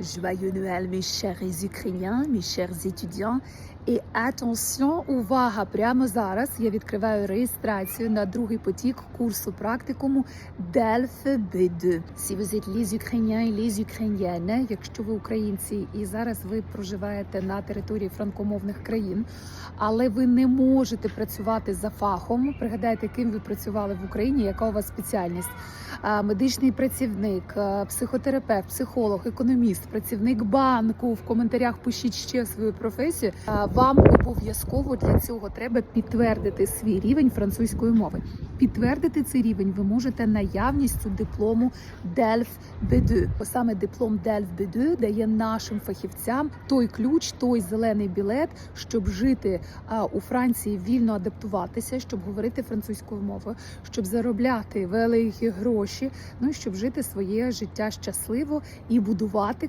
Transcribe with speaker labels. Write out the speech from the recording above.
Speaker 1: Joyeux Noël, mes chers Ukrainiens, mes chers étudiants. І attention, увага! Прямо зараз я відкриваю реєстрацію на другий потік курсу практикуму DELF B2. Si vous êtes les якщо ви українці і зараз ви проживаєте на території франкомовних країн, але ви не можете працювати за фахом. Пригадайте, ким ви працювали в Україні, яка у вас спеціальність? Медичний працівник, психотерапевт, психолог, економіст, працівник банку. В коментарях пишіть ще свою професію. Вам обов'язково для цього треба підтвердити свій рівень французької мови. Підтвердити цей рівень ви можете наявністю диплому DELF B2. Бо саме диплом DELF B2 дає нашим фахівцям той ключ, той зелений білет, щоб жити у Франції, вільно адаптуватися, щоб говорити французькою мовою, щоб заробляти великі гроші, ну і щоб жити своє життя щасливо і будувати